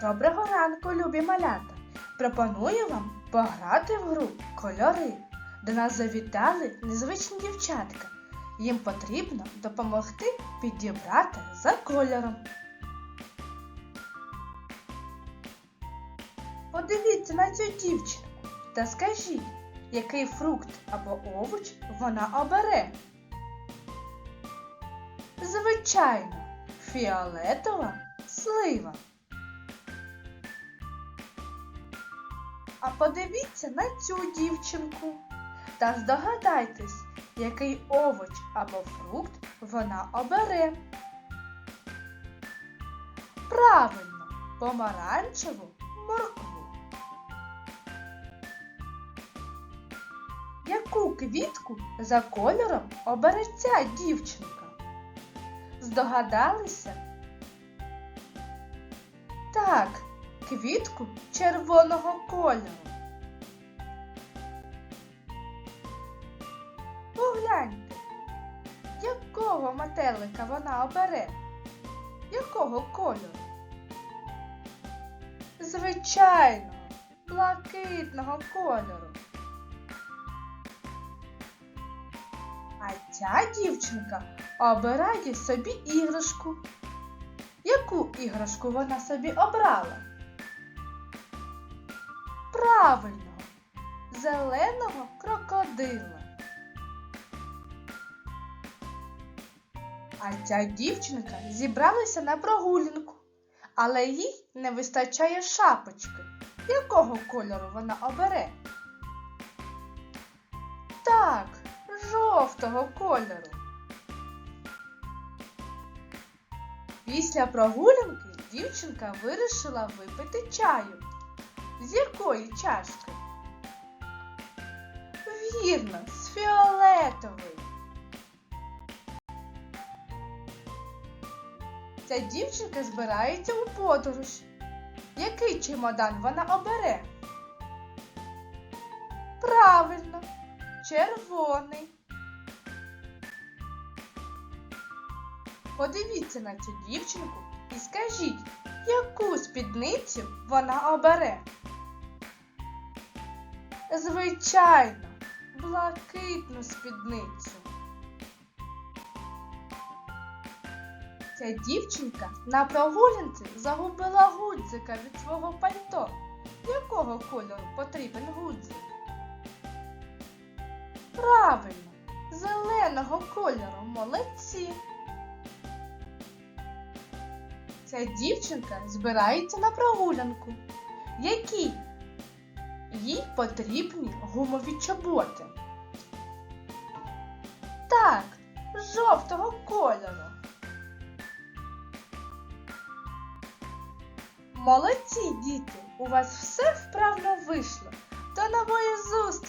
Доброго ранку, любі малята! Пропоную вам пограти в гру кольори. До нас завітали незвичні дівчатка. Їм потрібно допомогти підібрати за кольором. Подивіться на цю дівчинку та скажіть, який фрукт або овоч вона обере. Звичайно, фіолетова слива. А подивіться на цю дівчинку та здогадайтесь, який овоч або фрукт вона обере. Правильно, помаранчеву моркву. Яку квітку за кольором обере ця дівчинка? Здогадалися? Так, квітку червоного кольору. Погляньте, якого метелика вона обере? Якого кольору? Звичайно, блакитного кольору. А ця дівчинка обирає собі іграшку. Яку іграшку вона собі обрала? Правильно, зеленого крокодила. А ця дівчинка зібралася на прогулянку, але їй не вистачає шапочки. Якого кольору вона обере? Так, жовтого кольору. Після прогулянки дівчинка вирішила випити чаю. З якої чашки? Вірно, з фіолетової. Ця дівчинка збирається у подорож. Який чемодан вона обере? Правильно, червоний. Подивіться на цю дівчинку і скажіть, яку спідницю вона обере. Звичайно, блакитну спідницю. Ця дівчинка на прогулянці загубила гудзика від свого пальто. Якого кольору потрібен гудзик? Правильно, зеленого кольору молодці. Ця дівчинка збирається на прогулянку. Які? Їй потрібні гумові чоботи. Так, жовтого кольору. Молодці, діти! У вас все вправно вийшло. До нової зустрічі!